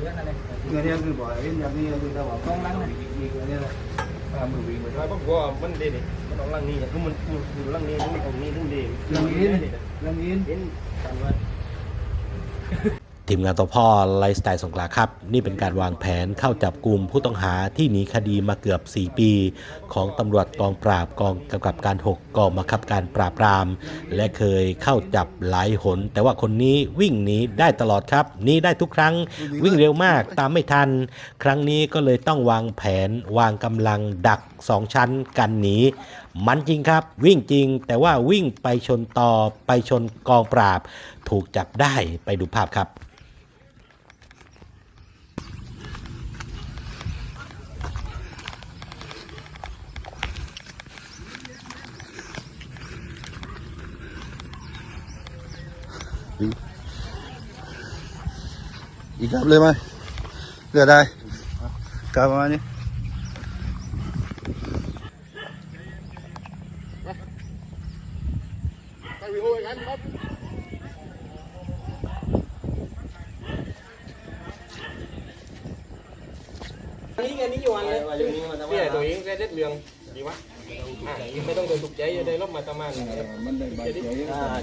เงินเนี่ยคือบ่อยเรื่องนี่คือเราบอกต้องลังนะมีเงินเนี่ยะลามือวิ่งไปด้วยเพราะว่ามันเด่นมันต้องลังนี้คือมันคือลังนี้ตรงนี้ตรงนี้เด่นล่างนี่นลังนี้เด่นกันว่า ทีมงานตัวพ่อไลฟ์สไตล์สงขลาครับ นี่เป็นการวางแผนเข้าจับกลุ่มผู้ต้องหาที่หนีคดีมาเกือบ 4 ปี ของตำรวจกองปราบกองกำกับการ 6กองบังคับการปราบปราม และเคยเข้าจับหลายหน แต่ว่าคนนี้วิ่งหนีได้ตลอดครับหนีได้ทุกครั้งวิ่งเร็วมากตามไม่ทัน ครั้งนี้ก็เลยต้องวางแผนวางกำลังดักสองชั้นกันหนีมันจริงครับ วิ่งจริง แต่ว่าวิ่งไปชนต่อไปชนกองปราบ ถูกจับได้ไปดูภาพครับอีกกลับเลยไหมเลือได้กลับมานี้ นี่ไงนี่อยู่อันเลยพี่ใหญ่ตัวเองแค่เด็ดเรื่องดีวะไม่ต้องโดนถูกใจได้ลบมาตะมัน mình đây bài chế อ่า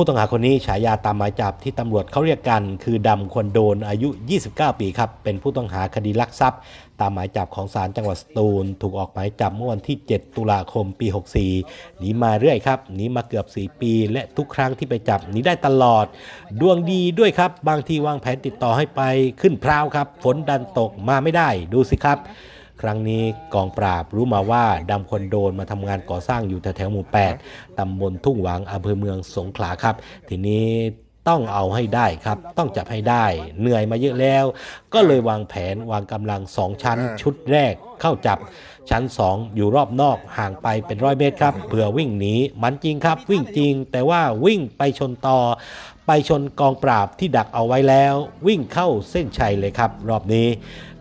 ผู้ต้องหาคนนี้ฉายาตามหมายจับที่ตำรวจเขาเรียกกัน คือดำควรโดนอายุ 29 ปีครับ เป็นผู้ต้องหาคดีลักทรัพย์ ตามหมายจับของศาลจังหวัดสตูล ถูกออกหมายจับเมื่อวันที่ 7 ตุลาคมปี 64 หนีมาเรื่อยครับ หนีมาเกือบ 4 ปี และทุกครั้งที่ไปจับหนีได้ตลอด ดวงดีด้วยครับ บางทีวางแผนติดต่อให้ไปขึ้นพร้าวครับ ฝนดันตกมาไม่ได้ ดูสิครับ ครั้งนี้กองปราบรู้มาว่าดำคนโดนมาทำงานก่อสร้างอยู่แถวๆหมู่ 8 ตำบลทุ่งหวังอำเภอเมืองสงขลาครับ ทีนี้ต้องเอาให้ได้ครับ ต้องจับให้ได้ เหนื่อยมาเยอะแล้ว ก็เลยวางแผนวางกำลังสองชั้น ชุดแรกเข้าจับ ชั้น 2 อยู่รอบนอกห่างไปเป็นร้อยเมตรครับเผื่อวิ่งหนีมันจริงครับ วิ่งจริง แต่ว่าวิ่งไปชนต่อ ไปชนกองปราบที่ดักเอาไว้แล้ว วิ่งเข้าเส้นชัยเลยครับ รอบนี้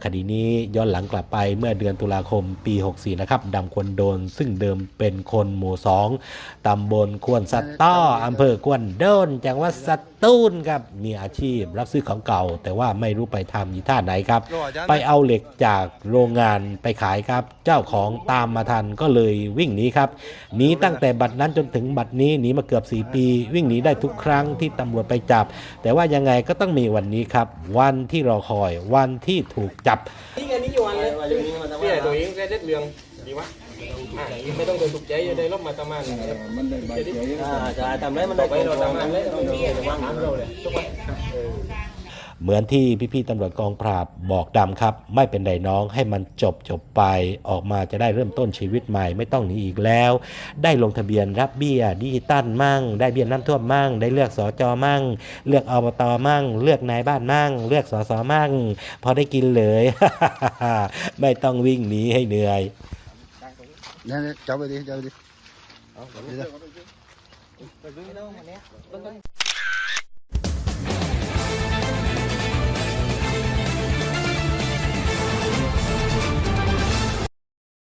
คดีนี้ย้อนหลังกลับไปเมื่อเดือนตุลาคมปี 64 นะครับดำควรโดน ซึ่งเดิมเป็นคนหมู่2ตำบลควนสัตต้ออำเภอควนโดนจังหวัดสตูลครับมีอาชีพรับซื้อของเก่า แต่ว่าไม่รู้ไปทำยีท่าไหนครับ ไปเอาเหล็กจากโรงงานไปขายครับ เจ้าของตามมาทันก็เลยวิ่งหนีครับหนีตั้งแต่บัดนั้นจนถึงบัดนี้หนีมาเกือบ 4 ปี วิ่งหนีได้ทุกครั้งที่ตำรวจไปจับ แต่ว่ายังไงก็ต้องมีวันนี้ครับ วันที่รอคอยวันที่ถูกจับ นี่ไงนี่อยู่อันเลยพี่ใหญ่ตัวเองแค่เด็ดเรื่องดีวะไม่ต้องโดนถูกใจได้ลบมาตะมัน mình đây bài chế อ่าจะทำไรมันไปเราทำงานเลยเราวางงานเราเลยทุกวัน เหมือนที่พี่ๆตำรวจกองปราบบอกดำครับ ไม่เป็นไรน้องให้มันจบจบไป ออกมาจะได้เริ่มต้นชีวิตใหม่ไม่ต้องหนีอีกแล้ว ได้ลงทะเบียนรับเบี้ยดิจิตัลมั่ง ได้เบี้ยน้ำท่วมมั่ง ได้เลือกสอจอมั่ง เลือกอบตมั่ง เลือกนายบ้านมั่ง เลือกสอสอมั่ง พอได้กินเลยไม่ต้องวิ่งหนีให้เหนื่อย nè nè cháu về đi cháu về đi Ờ, đi ra